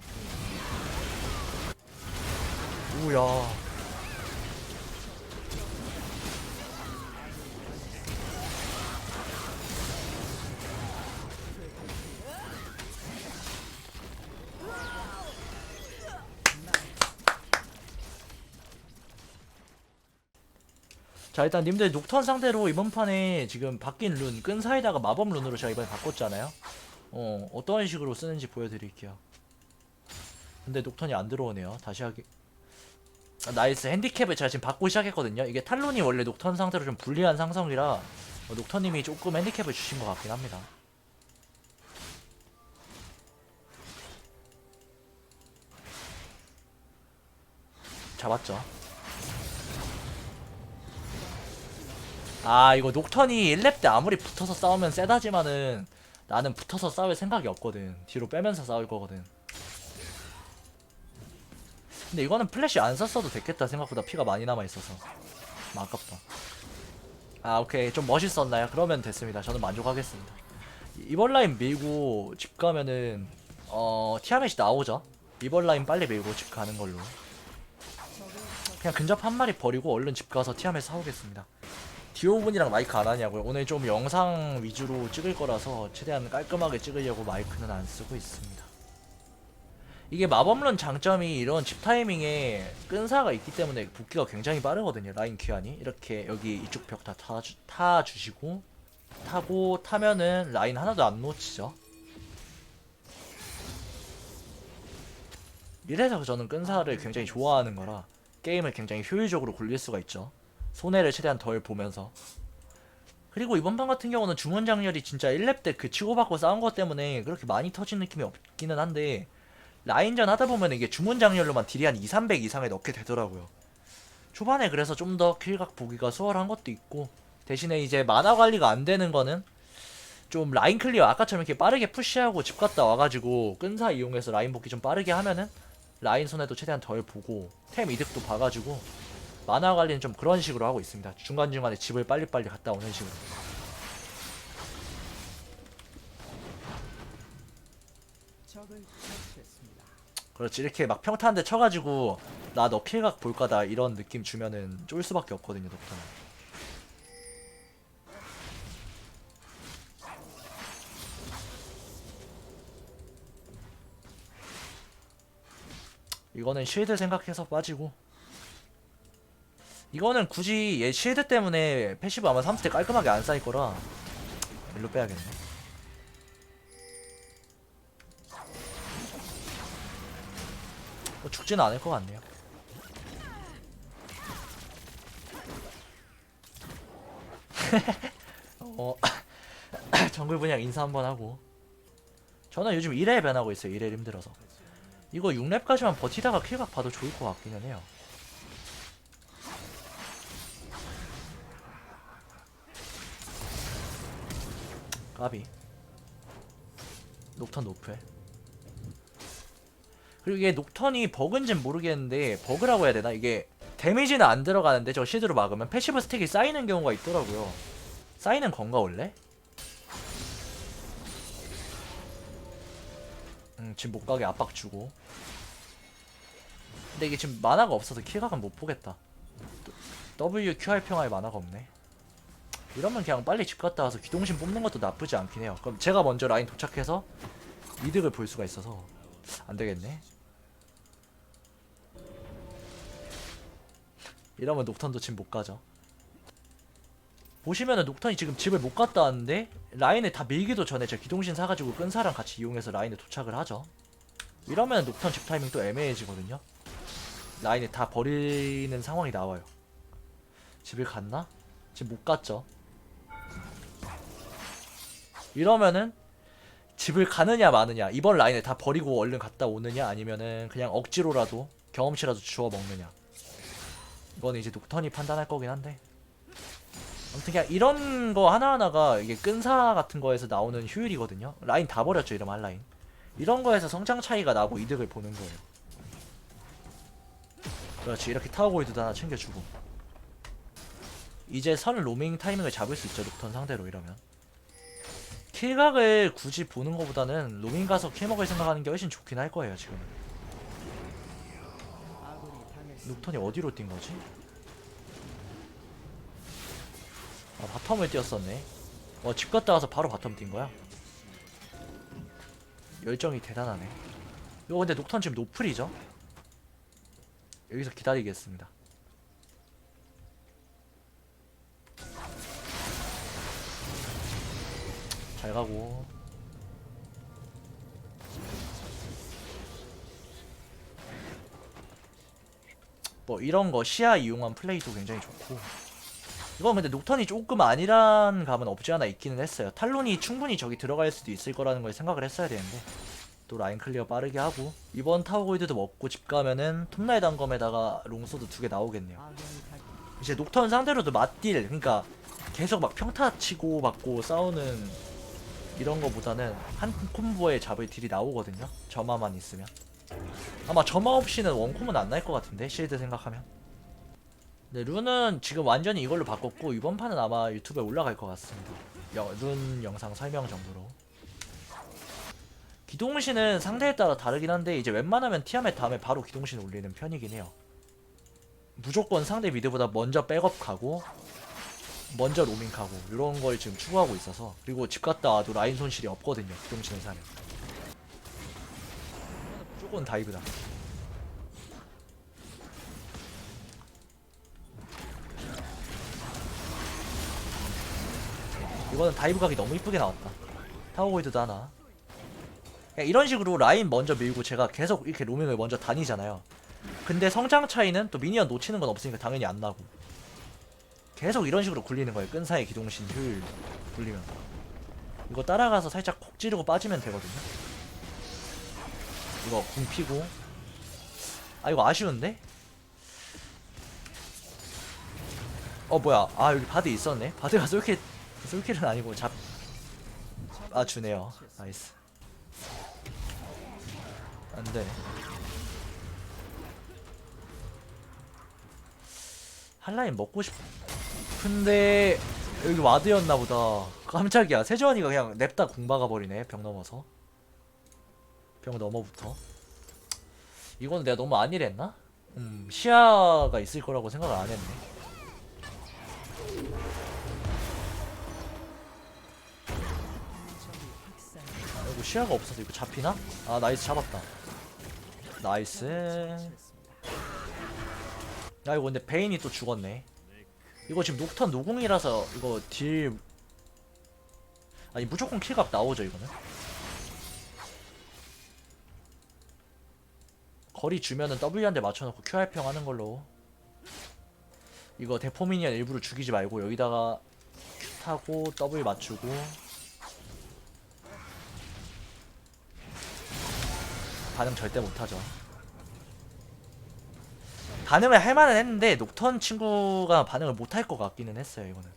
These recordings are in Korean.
큰- 우야? 자 일단 님들 녹턴 상대로 이번 판에 지금 바뀐 룬 끈사이다가 마법 룬으로 제가 이번에 바꿨잖아요. 어 어떤 식으로 쓰는지 보여드릴게요 근데 녹턴이 안 들어오네요. 다시 하기. 아, 나이스. 핸디캡을 제가 지금 받고 시작했거든요. 이게 탈론이 원래 녹턴 상대로 좀 불리한 상성이라 어, 녹턴님이 조금 핸디캡을 주신 것 같긴 합니다. 잡았죠. 아 이거 녹턴이 1렙 때 아무리 붙어서 싸우면 세다지만은 나는 붙어서 싸울 생각이 없거든. 뒤로 빼면서 싸울 거거든 근데 이거는 플래시 안 썼어도 됐겠다 생각보다 피가 많이 남아있어서. 좀 아깝다. 아 오케이. 좀 멋있었나요? 그러면 됐습니다. 저는 만족하겠습니다. 이- 이번 라인 밀고 집 가면은 어 티아멧이 나오죠? 이번 라인 빨리 밀고 집 가는 걸로. 그냥 근접 한 마리 버리고 얼른 집 가서 티아멧 사오겠습니다. 디오분이랑 마이크 안 하냐고요? 오늘 좀 영상 위주로 찍을 거라서 최대한 깔끔하게 찍으려고 마이크는 안 쓰고 있습니다. 이게 마법론 장점이 이런 집 타이밍에 끈사가 있기 때문에 복귀가 굉장히 빠르거든요. 라인 귀환이 이렇게 여기 이쪽 벽 다 타주, 타주시고 타고 타면은 라인 하나도 안 놓치죠. 이래서 저는 끈사를 굉장히 좋아하는 거라 게임을 굉장히 효율적으로 굴릴 수가 있죠. 손해를 최대한 덜 보면서 그리고 이번 판 같은 경우는 주문 장렬이 진짜 1렙 때 그 치고받고 싸운 것 때문에 그렇게 많이 터진 느낌이 없기는 한데 라인전 하다 보면 이게 주문 장렬로만 딜이 한 2, 300 이상에 넣게 되더라고요 초반에 그래서 좀 더 킬각 보기가 수월한 것도 있고 대신에 이제 만화 관리가 안 되는 거는 좀 라인 클리어 아까처럼 이렇게 빠르게 푸시하고 집 갔다 와가지고 끈사 이용해서 라인 복귀 좀 빠르게 하면은 라인 손해도 최대한 덜 보고 템 이득도 봐가지고 만화 관리는 좀 그런 식으로 하고 있습니다. 중간중간에 집을 빨리빨리 갔다 오는 식으로. 그렇지. 이렇게 막 평타한데 쳐가지고 나 너 킬각 볼 거다 이런 느낌 주면은 쫄 수밖에 없거든요 독터는 이거는 쉴드 생각해서 빠지고. 이거는 굳이 얘 쉴드 때문에 패시브 아마 3스택 깔끔하게 안 쌓일 거라. 일로 빼야겠네 죽지는 않을 것 같네요. 어 정글 분양 인사 한번 하고. 저는 요즘 1회 변하고 있어요 1회 힘들어서. 이거 6렙까지만 버티다가 킬각 봐도 좋을 것 같기는 해요. 까비. 녹턴 노플 그리고 이게 녹턴이 버그인진 모르겠는데 버그라고 해야 되나 이게 데미지는 안 들어가는데 저 시드로 막으면 패시브 스택이 쌓이는 경우가 있더라고요 쌓이는 건가 원래? 음 지금 못 가게 압박 주고 근데 이게 지금 만화가 없어서 킬각은 못 보겠다 W, Q, R 평화에 만화가 없네 이러면 그냥 빨리 집 갔다 와서 기동신 뽑는 것도 나쁘지 않긴 해요. 그럼 제가 먼저 라인 도착해서 이득을 볼 수가 있어서 안 되겠네. 이러면 녹턴도 집 못 가죠. 보시면은 녹턴이 지금 집을 못 갔다 왔는데 라인을 다 밀기도 전에 제가 기동신 사가지고 끈사랑 같이 이용해서 라인에 도착을 하죠. 이러면 녹턴 집 타이밍 또 애매해지거든요. 라인을 다 버리는 상황이 나와요. 집을 갔나? 지금 못 갔죠. 이러면은 집을 가느냐 마느냐 이번 라인을 다 버리고 얼른 갔다 오느냐 아니면은 그냥 억지로라도 경험치라도 주워 먹느냐 이거는 이제 녹턴이 판단할 거긴 한데. 아무튼 그냥 이런 거 하나하나가 이게 끈사 같은 거에서 나오는 효율이거든요. 라인 다 버렸죠 이러면 한 라인. 이런 거에서 성장 차이가 나고 이득을 보는 거예요. 그렇지 이렇게 타워 골드도 하나 챙겨주고. 이제 선 로밍 타이밍을 잡을 수 있죠 녹턴 상대로 이러면. 킬각을 굳이 보는 것보다는 로밍 가서 킬 먹을 생각하는 게 훨씬 좋긴 할 거예요 지금. 룩턴이 어디로 뛴 거지? 아 바텀을 뛰었었네. 어 집 갔다 와서 바로 바텀 뛴 거야? 열정이 대단하네. 이거 근데 녹턴 지금 노플이죠? 여기서 기다리겠습니다. 잘 가고. 뭐 이런 거 시야 이용한 플레이도 굉장히 좋고. 이건 근데 녹턴이 조금 아니란 감은 없지 않아 있기는 했어요. 탈론이 충분히 저기 들어갈 수도 있을 거라는 걸 생각을 했어야 되는데 또 라인 클리어 빠르게 하고 이번 타워 골드도 먹고 집 가면은 톱날 단검에다가 롱소드 두 개 나오겠네요. 이제 녹턴 상대로도 맞딜 그러니까 계속 막 평타 치고 맞고 싸우는 이런 거보다는 한 콤보에 잡을 딜이 나오거든요. 점화만 있으면 아마 점화 없이는 원콤은 안 날 것 같은데 실드 생각하면. 네, 룬은 지금 완전히 이걸로 바꿨고 이번 판은 아마 유튜브에 올라갈 것 같습니다. 여, 룬 영상 설명 정도로. 기동신은 상대에 따라 다르긴 한데 이제 웬만하면 티아멧 다음에 바로 기동신 올리는 편이긴 해요. 무조건 상대 미드보다 먼저 백업 가고 먼저 로밍 가고 이런 걸 지금 추구하고 있어서 그리고 집 갔다 와도 라인 손실이 없거든요. 기동신을 사면. 무조건 다이브다. 이거는 다이브 각이 너무 이쁘게 나왔다. 타워골드도 하나. 이런 식으로 라인 먼저 밀고 제가 계속 이렇게 로밍을 먼저 다니잖아요. 근데 성장 차이는 또 미니언 놓치는 건 없으니까 당연히 안 나고. 계속 이런 식으로 굴리는 거예요. 끈사의 기동신 효율 굴리면. 이거 따라가서 살짝 콕 찌르고 빠지면 되거든요. 이거 궁 피고. 아 이거 아쉬운데? 어 뭐야? 아 여기 바드 있었네. 바드가 솔킬 솔킬은 아니고 잡. 아 주네요. 나이스. 안돼. 한라인 먹고 싶. 근데 여기 와드였나 보다. 깜짝이야. 세주환이가 그냥 냅다 공박아 버리네. 벽 넘어서. 벽 넘어부터. 이거는 내가 너무 안일했나? 음 시야가 있을 거라고 생각을 안 했네. 아, 이거 시야가 없어서 이거 잡히나? 아 나이스 잡았다. 나이스. 야 이거 근데 베인이 또 죽었네. 이거 지금 녹턴 노공이라서 이거 딜 아니 무조건 킬각 나오죠 이거는. 거리 주면은 W 한대 맞춰놓고 QR 평 하는 걸로. 이거 데포미니언 일부러 죽이지 말고 여기다가 Q 타고 W 맞추고 반응 절대 못하죠. 반응을 할 만은 했는데 녹턴 친구가 반응을 못할 것 같기는 했어요 이거는.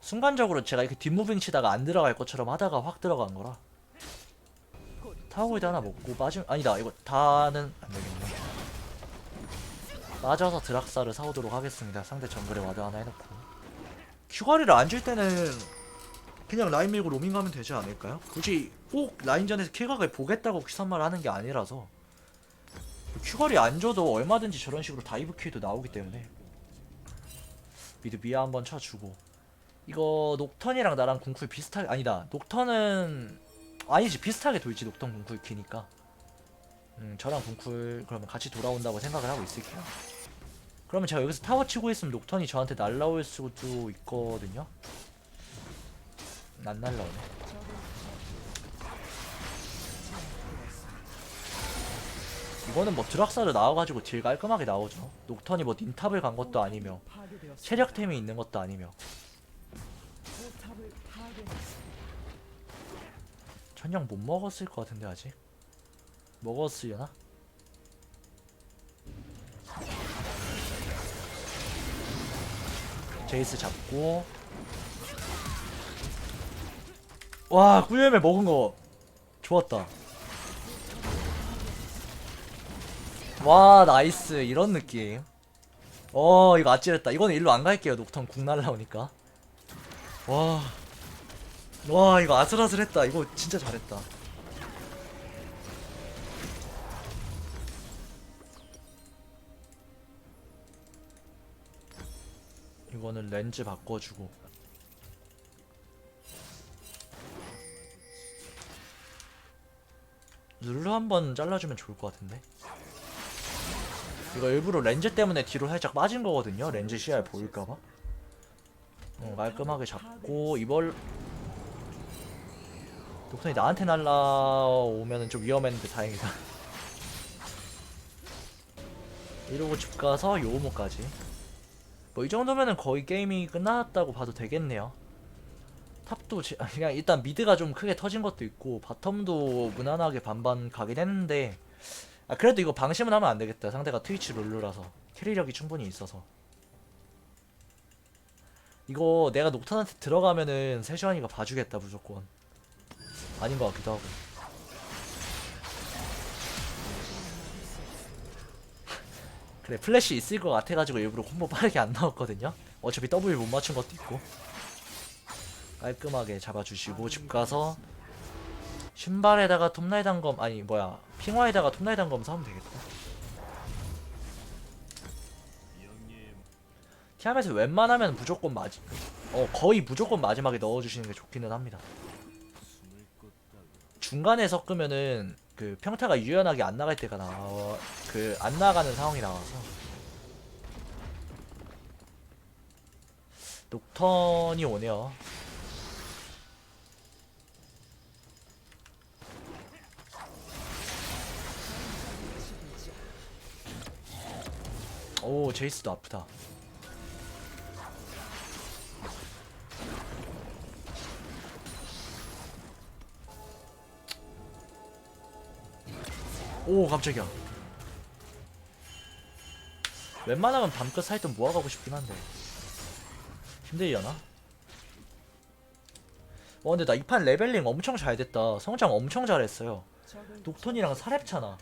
순간적으로 제가 이렇게 뒷무빙 치다가 안 들어갈 것처럼 하다가 확 들어간 거라. 타워골드 하나 먹고 빠지면 아니다 이거 다는 안 되겠네. 빠져서 드락사를 사오도록 하겠습니다. 상대 정글에 와드 하나 해놓고. 큐거리를 안 줄 때는 그냥 라인 밀고 로밍 가면 되지 않을까요? 굳이 꼭 라인전에서 킬각을 보겠다고 기선말 하는 게 아니라서 큐거리 안 줘도 얼마든지 저런 식으로 다이브 킬도 나오기 때문에 미드 미아 한번 쳐주고 이거 녹턴이랑 나랑 궁쿨 비슷하게 아니다 녹턴은 아니지 비슷하게 돌지 녹턴 궁쿨 키니까. 음 저랑 궁쿨 그러면 같이 돌아온다고 생각을 하고 있을게요. 그러면 제가 여기서 타워 치고 있으면 녹턴이 저한테 날라올 수도 있거든요. 안 날라오네. 이거는 뭐 드락사를 나와가지고 딜 깔끔하게 나오죠. 녹턴이 뭐 닌탑을 간 것도 아니며 체력템이 있는 것도 아니며 천냥 못 먹었을 것 같은데 아직? 먹었으려나? 제이스 잡고. 와 꿀열매 먹은 거. 좋았다. 와 나이스. 이런 느낌. 어 이거 아찔했다. 이거는 일로 안 갈게요. 녹턴 궁 날라오니까. 와 와 이거 아슬아슬했다. 이거 진짜 잘했다. 이거는 렌즈 바꿔주고. 룰루 한번 잘라주면 좋을 것 같은데? 이거 일부러 렌즈 때문에 뒤로 살짝 빠진 거거든요 렌즈 시야에 보일까봐. 어, 깔끔하게 잡고 이벌 독선이 나한테 날라오면 좀 위험했는데 다행이다. 이러고 집 가서 요모까지. 뭐 이 정도면은 거의 게임이 끝났다고 봐도 되겠네요. 탑도 지- 그냥 일단 미드가 좀 크게 터진 것도 있고 바텀도 무난하게 반반 가긴 했는데 아 그래도 이거 방심은 하면 안 되겠다. 상대가 트위치 룰루라서. 캐리력이 충분히 있어서. 이거 내가 녹턴한테 들어가면은 세주환이가 봐주겠다 무조건 아닌 것 같기도 하고. 그래 플래시 있을 것 같아가지고 일부러 콤보 빠르게 안 넣었거든요. 어차피 W 못 맞춘 것도 있고. 깔끔하게 잡아주시고 집 가서 신발에다가 톱라이 단검 아니 뭐야 핑화에다가 톱라이 단검 사면 되겠다. 티암에서 웬만하면 무조건 마지 어 거의 무조건 마지막에 넣어주시는 게 좋기는 합니다 중간에 섞으면은 그 평타가 유연하게 안 나갈 때가 나와. 그 안 나가는 상황이 나와서. 녹턴이 오네요. 오 제이스도 아프다 오 깜짝이야. 웬만하면 밤끝 사이트 모아가고 싶긴 한데. 힘들려나? 와 근데 나 이 판 레벨링 엄청 잘 됐다. 성장 엄청 잘했어요. 녹턴이랑 4렙 차나.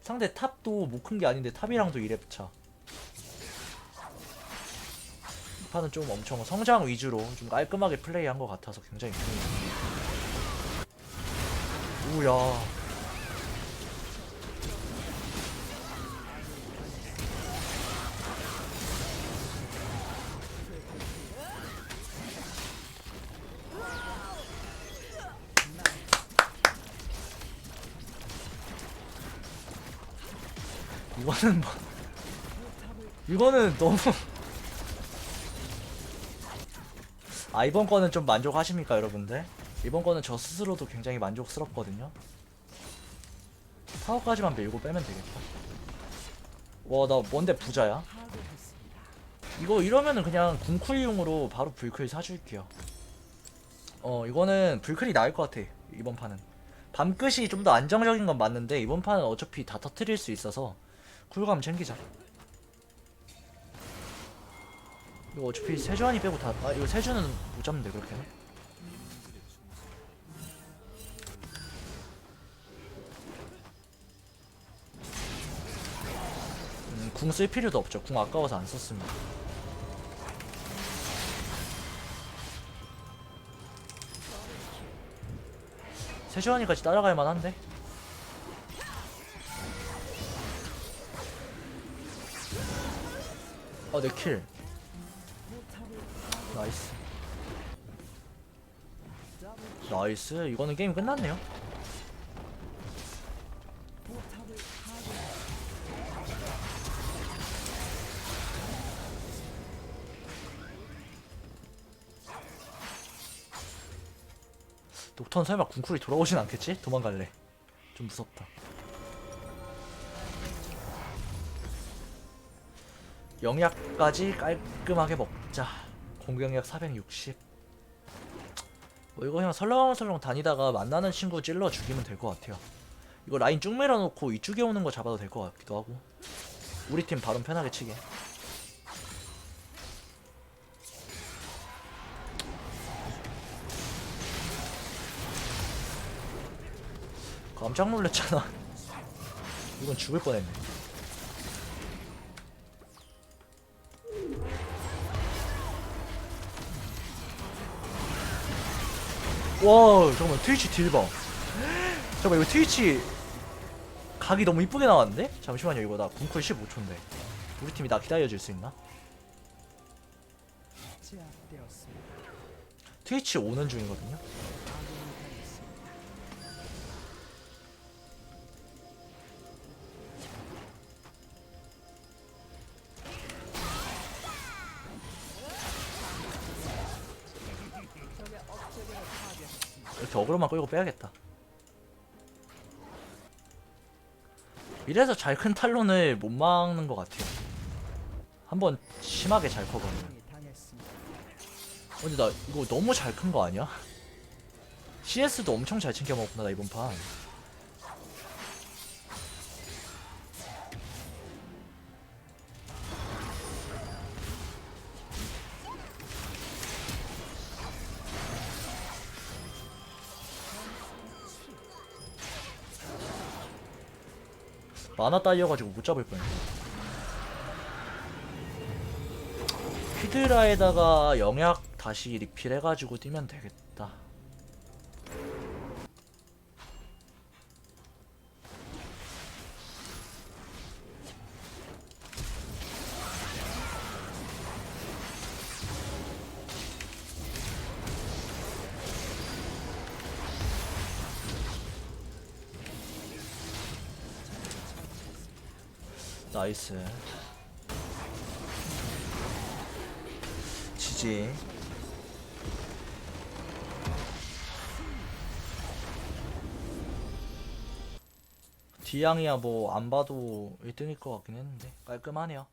상대 탑도 못 큰 게 아닌데 탑이랑도 2렙 차. 이 판은 좀 엄청 성장 위주로 좀 깔끔하게 플레이한 것 같아서 굉장히 기분이 오야 이거는 뭐 이거는 너무. 아 이번 거는 좀 만족하십니까 여러분들? 이번 거는 저 스스로도 굉장히 만족스럽거든요. 타워까지만 밀고 빼면 되겠다. 와 나 뭔데 부자야? 이거 이러면은 그냥 궁쿨용으로 바로 불클 사줄게요. 어 이거는 불클이 나을 것 같아 이번 판은. 밤끝이 좀 더 안정적인 건 맞는데 이번 판은 어차피 다 터트릴 수 있어서 쿨감 챙기자. 이거 어차피 세주환이 빼고 다, 아 이거 세주는 못 잡는데 그렇게. 음, 궁 쓸 필요도 없죠. 궁 아까워서 안 썼습니다. 세주환이까지 따라갈 만한데? 어, 내 킬. 나이스. 나이스. 이거는 게임 끝났네요. 녹턴 설마 궁쿨이 돌아오진 않겠지? 도망갈래. 좀 무섭다. 영약까지 깔끔하게 먹자. 공격력 460. 뭐 이거 그냥 설렁설렁 다니다가 만나는 친구 찔러 죽이면 될 것 같아요. 이거 라인 쭉 밀어놓고 이쪽에 오는 거 잡아도 될 것 같기도 하고. 우리 팀 바론 편하게 치게. 깜짝 놀랐잖아. 이건 죽을 뻔했네. 와 잠깐만 트위치 딜방 잠깐만 이거 트위치 각이 너무 이쁘게 나왔는데? 잠시만요 이거 나 궁쿨 15초인데 우리 팀이 나 기다려줄 수 있나? 트위치 오는 중이거든요 이렇게 어그로만 끌고 빼야겠다 이래서 잘 큰 탈론을 못 막는 것 같아요 한번 심하게 잘 당했습니다. 근데 나 이거 너무 잘 큰 거 아니야? CS도 엄청 잘 챙겨 먹었구나 나 이번 판 만화 딸려가지고 못 잡을 뻔했네 히드라에다가 영약 다시 리필해가지고 뛰면 되겠다. 나이스. 지지. 디양이야 뭐 안 봐도 1등일 것 같긴 했는데 깔끔하네요.